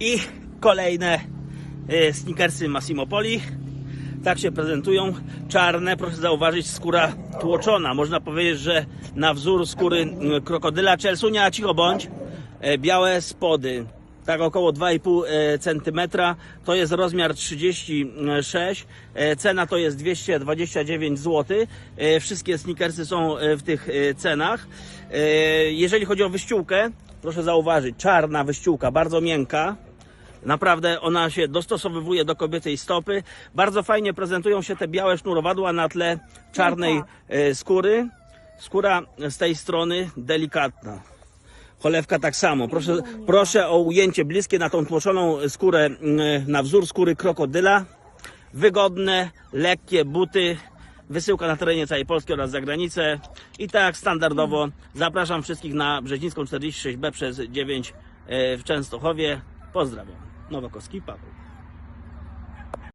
I kolejne e, sneakersy Massimo Poli. Tak się prezentują. Czarne, proszę zauważyć, skóra tłoczona. Można powiedzieć, że na wzór skóry mm, krokodyla. Czelsunia, cicho bądź. E, Białe spody. Tak około 2,5 e, cm. To jest rozmiar 36. E, Cena to jest 229 zł. Wszystkie sneakersy są w tych cenach. Jeżeli chodzi o wyściółkę, proszę zauważyć, czarna wyściółka, bardzo miękka. Naprawdę ona się dostosowywuje do kobietej stopy. Bardzo fajnie prezentują się te białe sznurowadła na tle czarnej e, skóry. Skóra z tej strony delikatna. Cholewka tak samo. Proszę, proszę o ujęcie bliskie na tą tłoczoną skórę mm, na wzór skóry krokodyla. Wygodne, lekkie buty. Wysyłka na terenie całej Polski oraz za granicę. I tak standardowo zapraszam wszystkich na Brzezińską 46B przez 9 e, w Częstochowie. Pozdrawiam. Nowakowski Paweł.